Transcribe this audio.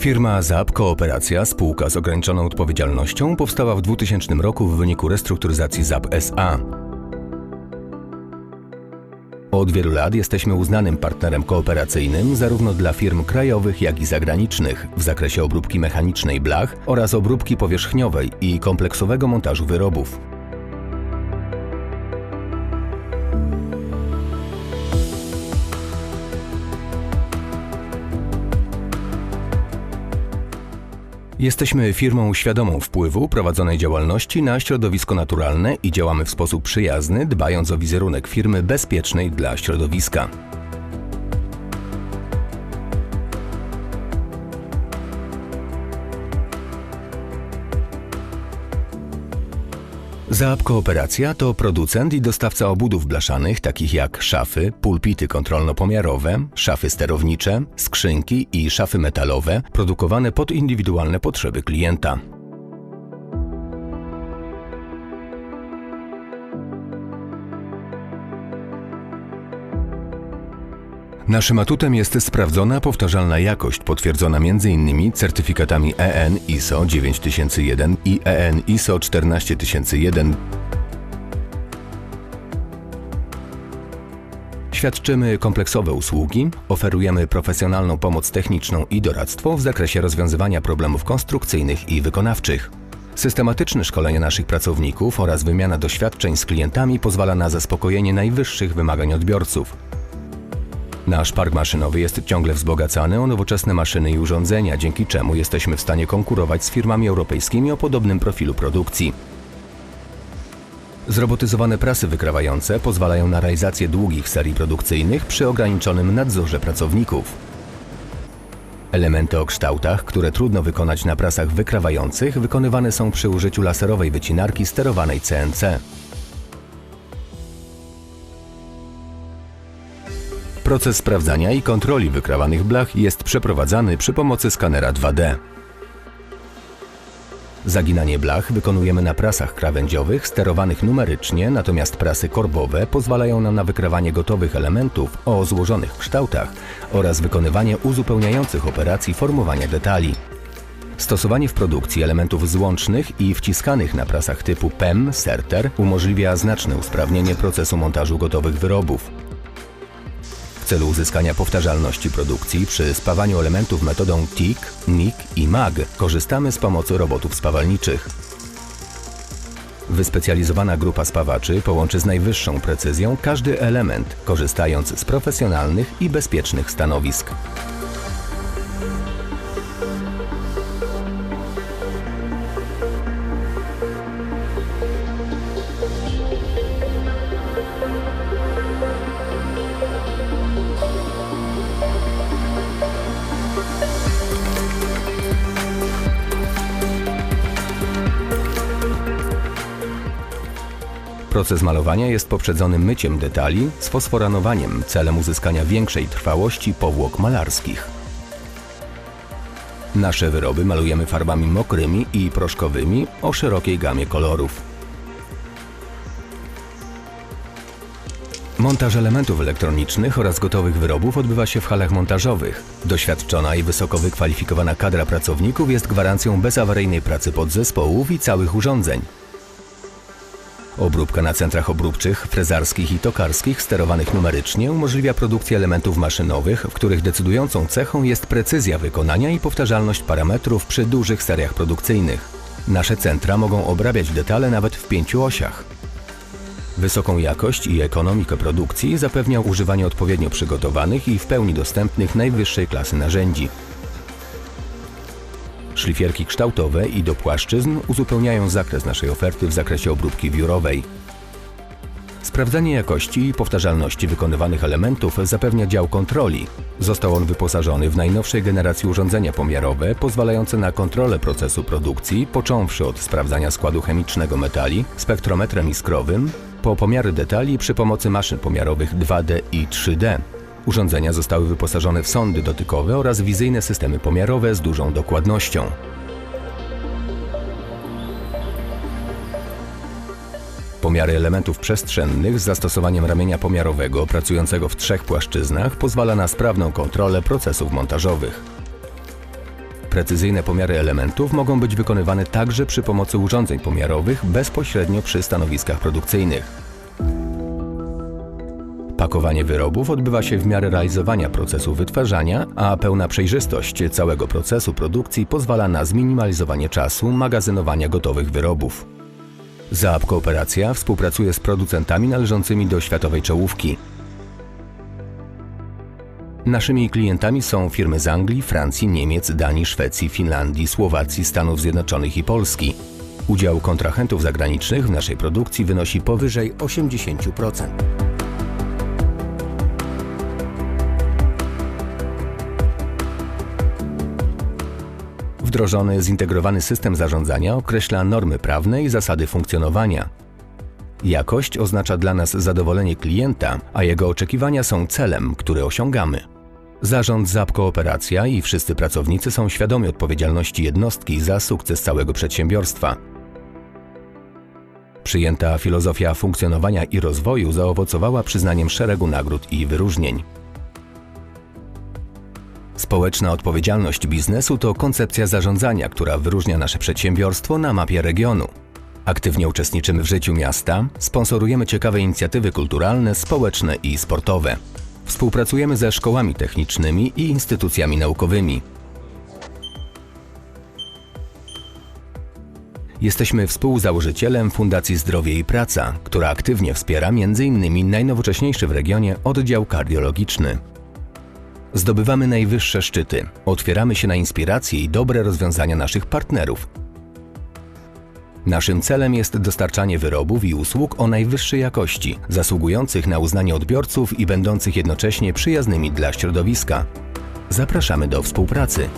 Firma ZAP Kooperacja, spółka z ograniczoną odpowiedzialnością, powstała w 2000 roku w wyniku restrukturyzacji ZAP SA. Od wielu lat jesteśmy uznanym partnerem kooperacyjnym zarówno dla firm krajowych, jak i zagranicznych w zakresie obróbki mechanicznej blach oraz obróbki powierzchniowej i kompleksowego montażu wyrobów. Jesteśmy firmą świadomą wpływu prowadzonej działalności na środowisko naturalne i działamy w sposób przyjazny, dbając o wizerunek firmy bezpiecznej dla środowiska. Zaap Kooperacja to producent i dostawca obudów blaszanych takich jak szafy, pulpity kontrolno-pomiarowe, szafy sterownicze, skrzynki i szafy metalowe produkowane pod indywidualne potrzeby klienta. Naszym atutem jest sprawdzona, powtarzalna jakość, potwierdzona m.in. certyfikatami EN ISO 9001 i EN ISO 14001. Świadczymy kompleksowe usługi, oferujemy profesjonalną pomoc techniczną i doradztwo w zakresie rozwiązywania problemów konstrukcyjnych i wykonawczych. Systematyczne szkolenie naszych pracowników oraz wymiana doświadczeń z klientami pozwala na zaspokojenie najwyższych wymagań odbiorców. Nasz park maszynowy jest ciągle wzbogacany o nowoczesne maszyny i urządzenia, dzięki czemu jesteśmy w stanie konkurować z firmami europejskimi o podobnym profilu produkcji. Zrobotyzowane prasy wykrawające pozwalają na realizację długich serii produkcyjnych przy ograniczonym nadzorze pracowników. Elementy o kształtach, które trudno wykonać na prasach wykrawających, wykonywane są przy użyciu laserowej wycinarki sterowanej CNC. Proces sprawdzania i kontroli wykrawanych blach jest przeprowadzany przy pomocy skanera 2D. Zaginanie blach wykonujemy na prasach krawędziowych sterowanych numerycznie, natomiast prasy korbowe pozwalają nam na wykrawanie gotowych elementów o złożonych kształtach oraz wykonywanie uzupełniających operacji formowania detali. Stosowanie w produkcji elementów złącznych i wciskanych na prasach typu PEM, Serter umożliwia znaczne usprawnienie procesu montażu gotowych wyrobów. Celu uzyskania powtarzalności produkcji przy spawaniu elementów metodą TIG, MIG i MAG korzystamy z pomocy robotów spawalniczych. Wyspecjalizowana grupa spawaczy połączy z najwyższą precyzją każdy element, korzystając z profesjonalnych i bezpiecznych stanowisk. Proces malowania jest poprzedzony myciem detali z fosforanowaniem celem uzyskania większej trwałości powłok malarskich. Nasze wyroby malujemy farbami mokrymi i proszkowymi o szerokiej gamie kolorów. Montaż elementów elektronicznych oraz gotowych wyrobów odbywa się w halach montażowych. Doświadczona i wysoko wykwalifikowana kadra pracowników jest gwarancją bezawaryjnej pracy podzespołów i całych urządzeń. Obróbka na centrach obróbczych, frezarskich i tokarskich sterowanych numerycznie umożliwia produkcję elementów maszynowych, w których decydującą cechą jest precyzja wykonania i powtarzalność parametrów przy dużych seriach produkcyjnych. Nasze centra mogą obrabiać detale nawet w pięciu osiach. Wysoką jakość i ekonomikę produkcji zapewnia używanie odpowiednio przygotowanych i w pełni dostępnych najwyższej klasy narzędzi. Szlifierki kształtowe i do płaszczyzn uzupełniają zakres naszej oferty w zakresie obróbki wiórowej. Sprawdzanie jakości i powtarzalności wykonywanych elementów zapewnia dział kontroli. Został on wyposażony w najnowszej generacji urządzenia pomiarowe pozwalające na kontrolę procesu produkcji, począwszy od sprawdzania składu chemicznego metali spektrometrem iskrowym, po pomiary detali przy pomocy maszyn pomiarowych 2D i 3D. Urządzenia zostały wyposażone w sondy dotykowe oraz wizyjne systemy pomiarowe z dużą dokładnością. Pomiary elementów przestrzennych z zastosowaniem ramienia pomiarowego pracującego w trzech płaszczyznach pozwala na sprawną kontrolę procesów montażowych. Precyzyjne pomiary elementów mogą być wykonywane także przy pomocy urządzeń pomiarowych bezpośrednio przy stanowiskach produkcyjnych. Pakowanie wyrobów odbywa się w miarę realizowania procesu wytwarzania, a pełna przejrzystość całego procesu produkcji pozwala na zminimalizowanie czasu magazynowania gotowych wyrobów. Zaap Kooperacja współpracuje z producentami należącymi do światowej czołówki. Naszymi klientami są firmy z Anglii, Francji, Niemiec, Danii, Szwecji, Finlandii, Słowacji, Stanów Zjednoczonych i Polski. Udział kontrahentów zagranicznych w naszej produkcji wynosi powyżej 80%. Wdrożony zintegrowany system zarządzania określa normy prawne i zasady funkcjonowania. Jakość oznacza dla nas zadowolenie klienta, a jego oczekiwania są celem, który osiągamy. Zarząd ZAP Kooperacja i wszyscy pracownicy są świadomi odpowiedzialności jednostki za sukces całego przedsiębiorstwa. Przyjęta filozofia funkcjonowania i rozwoju zaowocowała przyznaniem szeregu nagród i wyróżnień. Społeczna odpowiedzialność biznesu to koncepcja zarządzania, która wyróżnia nasze przedsiębiorstwo na mapie regionu. Aktywnie uczestniczymy w życiu miasta, sponsorujemy ciekawe inicjatywy kulturalne, społeczne i sportowe. Współpracujemy ze szkołami technicznymi i instytucjami naukowymi. Jesteśmy współzałożycielem Fundacji Zdrowie i Praca, która aktywnie wspiera m.in. najnowocześniejszy w regionie oddział kardiologiczny. Zdobywamy najwyższe szczyty, otwieramy się na inspiracje i dobre rozwiązania naszych partnerów. Naszym celem jest dostarczanie wyrobów i usług o najwyższej jakości, zasługujących na uznanie odbiorców i będących jednocześnie przyjaznymi dla środowiska. Zapraszamy do współpracy.